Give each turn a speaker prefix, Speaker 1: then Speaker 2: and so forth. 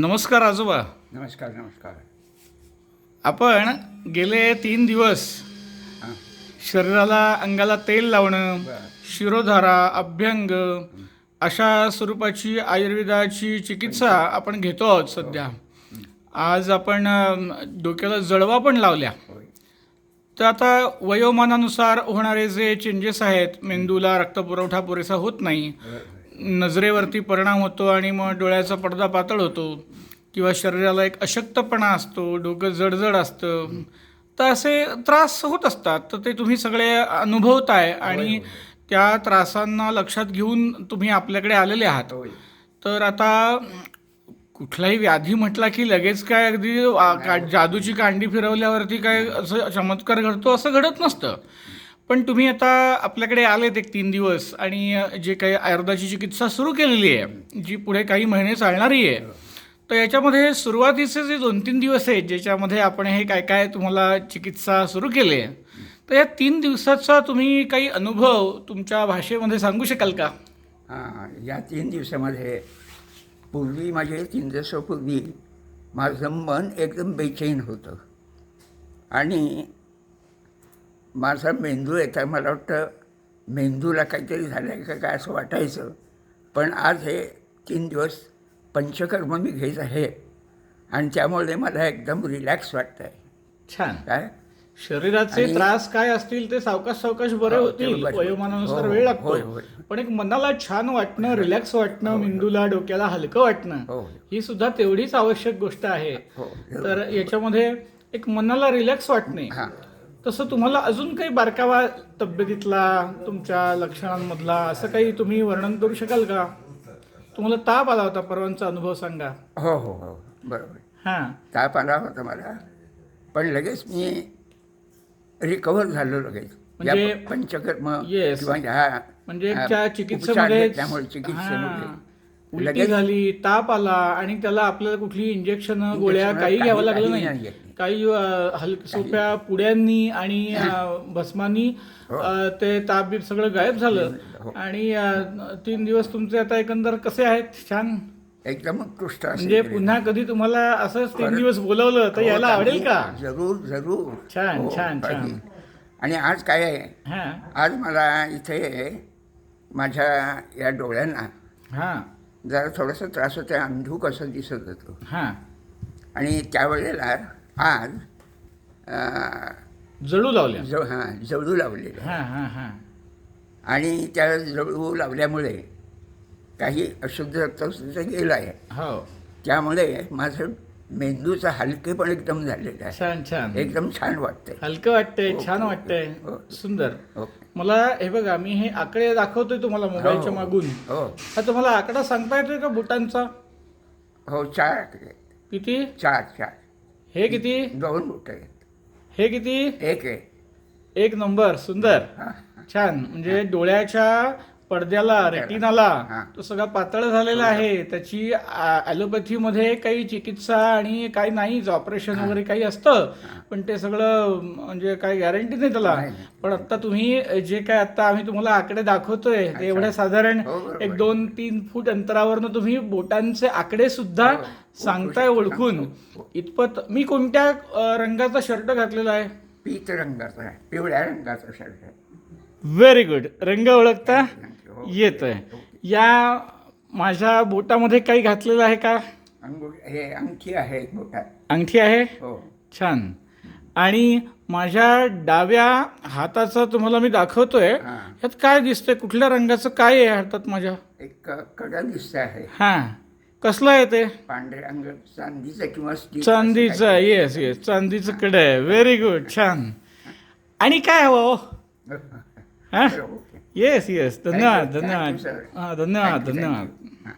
Speaker 1: नमस्कार आजोबा.
Speaker 2: नमस्कार नमस्कार.
Speaker 1: आपण गेले तीन दिवस
Speaker 2: हां.
Speaker 1: शरीराला अंगाला तेल लावणं
Speaker 2: बरं.
Speaker 1: शिरोधारा अभ्यंग अशा स्वरूपाची आयुर्वेदाची चिकित्सा आपण घेतो आहोत सध्या. आज आपण अम, डोक्याला जळवा पण लावल्या.
Speaker 2: होय.
Speaker 1: तर आता वयोमानानुसार होणारे जे चेंजेस आहेत मेंदूला रक्तपुरवठा पुरेसा होत नाही. नजरेवरती परिणाम होतो आणि मग डोळ्याचा पडदा पातळ होतो किंवा शरीराला एक अशक्तपणा असतो डोकं जडजड असतं तर असे त्रास होत असतात. तर ते तुम्ही सगळे अनुभवताय आणि त्या त्रासांना लक्षात घेऊन तुम्ही आपल्याकडे आलेले आहात. तर आता कुठलाही व्याधी म्हटला की लगेच काय अगदी जादूची कांडी फिरवल्यावरती काय असं चमत्कार घडतो असं घडत नसतं. पण तुम्ही आता आपल्याकडे आलेत एक तीन दिवस आणि जे काही आयुर्वेदाची चिकित्सा सुरू केलेली आहे जी पुढे काही महिने चालणारी आहे तर याच्यामध्ये सुरुवातीचे जे दोन तीन दिवस आहेत ज्याच्यामध्ये आपण हे काय काय तुम्हाला चिकित्सा सुरू केली आहे तर या तीन दिवसाचा तुम्ही काही अनुभव तुमच्या भाषेमध्ये सांगू शकाल का?
Speaker 2: हां या तीन दिवसामध्ये पूर्वी माझे तीन दिवसापूर्वी माझं मन एकदम बेचैन होतं. आणि माझा मेंदू येता मला वाटतं मेंदूला काहीतरी झालं आहे का काय असं वाटायचं. पण आज हे तीन दिवस पंचकर्म मी घेत आहे आणि त्यामुळे मला एकदम रिलॅक्स वाटतं आहे
Speaker 1: छान.
Speaker 2: काय?
Speaker 1: शरीराचे त्रास काय असतील ते सावकाश सावकाश बरे
Speaker 2: हो,
Speaker 1: होतील. वयोमानानुसार
Speaker 2: हो,
Speaker 1: वेळ
Speaker 2: होय,
Speaker 1: लागतो. पण एक मनाला छान वाटणं रिलॅक्स वाटणं मेंदूला डोक्याला हलकं वाटणं
Speaker 2: हो.
Speaker 1: ही सुद्धा तेवढीच आवश्यक गोष्ट आहे.
Speaker 2: हो
Speaker 1: तर याच्यामध्ये एक मनाला रिलॅक्स वाटणे
Speaker 2: हां.
Speaker 1: तसं तुम्हाला अजून काही बारकावा तब्येतीतला तुमच्या लक्षणांमधला असं काही तुम्ही वर्णन करू शकाल का? तुम्हाला ताप आला होता परवांचा अनुभव सांगा.
Speaker 2: हो हो हो. बरोबर.
Speaker 1: हां.
Speaker 2: ताप आला होता मला. पण लगेच मी रिकवर झालो लगेच. या
Speaker 1: म्हणजे-
Speaker 2: प- पंचकर्म
Speaker 1: Yes.
Speaker 2: किंवा ह्या
Speaker 1: म्हणजे
Speaker 2: हा,
Speaker 1: त्या
Speaker 2: उपचार
Speaker 1: चिकित्सेमध्ये
Speaker 2: घेतल्यामुळे चिकित्सेमध्ये
Speaker 1: हां. उलटी
Speaker 2: लगेच
Speaker 1: झाली ताप आला आणि त्याला आपल्याला कुठली इंजेक्शन गोळ्या काही
Speaker 2: काही-
Speaker 1: घ्यावं लागलं
Speaker 2: काही
Speaker 1: नाही.
Speaker 2: नाही. घेतली.
Speaker 1: काही हलक सोप्या पुड्यांनी आणि भस्मानी
Speaker 2: हो.
Speaker 1: ते ताप बीप सगळं गायब झालं
Speaker 2: हो.
Speaker 1: आणि तीन दिवस तुमचे आता एकंदर कसे आहेत छान
Speaker 2: एकदम उत्कृष्ट
Speaker 1: म्हणजे. पुन्हा कधी तुम्हाला असंच तीन दिवस बोलवलं तर
Speaker 2: हो,
Speaker 1: यायला आवडेल. का
Speaker 2: जरूर जरूर
Speaker 1: छान, छान, छान.
Speaker 2: आणि आज काय आहे
Speaker 1: हा
Speaker 2: आज मला इथे माझ्या या डोळ्यांना
Speaker 1: हा
Speaker 2: जरा थोडासा त्रास होता अंधूक असं दिसत होतं
Speaker 1: हा
Speaker 2: आणि त्यावेळेला आज
Speaker 1: जळू लावल्या.
Speaker 2: ज हां जळू लावलेलं
Speaker 1: हा हा हा.
Speaker 2: आणि त्या जळू लावल्यामुळे काही अशुद्ध रक्त सुद्धा गेलं आहे.
Speaker 1: हो.
Speaker 2: त्यामुळे माझं मेंदूचं हलके पण एकदम झालेलं आहे.
Speaker 1: छान छान.
Speaker 2: एकदम छान वाटतंय.
Speaker 1: हलकं वाटतंय
Speaker 2: हो,
Speaker 1: छान
Speaker 2: हो,
Speaker 1: वाटतंय.
Speaker 2: हो.
Speaker 1: सुंदर.
Speaker 2: हो.
Speaker 1: मला हे बघा मी हे आकडे दाखवतोय तुम्हाला मोबाईलच्या
Speaker 2: हो,
Speaker 1: मागून.
Speaker 2: हो.
Speaker 1: हा तुम्हाला आकडा सांगता येतोय का बुटांचा?
Speaker 2: हो चार आहेत.
Speaker 1: किती?
Speaker 2: चार चार.
Speaker 1: हे किती?
Speaker 2: दोन बोट आहेत.
Speaker 1: हे किती?
Speaker 2: एक आहे.
Speaker 1: एक नंबर सुंदर.
Speaker 2: हां.
Speaker 1: छान. म्हणजे डोळ्याच्या पडद्याला रेटिनाला
Speaker 2: हा.
Speaker 1: तो सगळा पातळ झालेला आहे. त्याची ॲलोपॅथीमध्ये काही चिकित्सा आणि काही नाहीच ऑपरेशन वगैरे काही असतं पण ते सगळं म्हणजे काही गॅरंटी नाही त्याला. पण आता तुम्ही जे काय आता आम्ही तुम्हाला आकडे दाखवतोय ते एवढ्या साधारण
Speaker 2: हो.
Speaker 1: एक दोन तीन फूट अंतरावरनं तुम्ही बोटांचे आकडे सुद्धा
Speaker 2: हो,
Speaker 1: सांगताय
Speaker 2: सांगतो,
Speaker 1: ओळखून.
Speaker 2: सांगतो.
Speaker 1: इतपत मी कोणत्या रंगाचा शर्ट घातलेला आहे?
Speaker 2: पीत रंगाचा आहे पिवळ्या रंगाचा शर्ट आहे.
Speaker 1: व्हेरी गुड रंग ओळखता?
Speaker 2: हो.
Speaker 1: येतोय. या माझ्या बोटामध्ये काही घातलेलं आहे का?
Speaker 2: अंगुठ हे अंगठी आहे बोटात.
Speaker 1: अंगठी आहे?
Speaker 2: हो.
Speaker 1: छान. आणि माझ्या डाव्या हाताचा तुम्हाला मी दाखवतोय.
Speaker 2: हां.
Speaker 1: यात काय दिसतंय? कुठल्या रंगाचं काय आहे हातात माझ्या?
Speaker 2: एक कडा दिसत आहे.
Speaker 1: हा. कसलं आहे ते?
Speaker 2: पांढऱ्या रंग चांदीचा किंवा
Speaker 1: चांदीचं येस येस चांदीचं कडे आहे. व्हेरी गुड छान. आणि काय हवं हो? हा
Speaker 2: ओके
Speaker 1: येस येस धन्यवाद
Speaker 2: Thank you,
Speaker 1: धन्यवाद
Speaker 2: thank you, sir.
Speaker 1: हा धन्यवाद
Speaker 2: Thank you, thank
Speaker 1: धन्यवाद
Speaker 2: you. हां.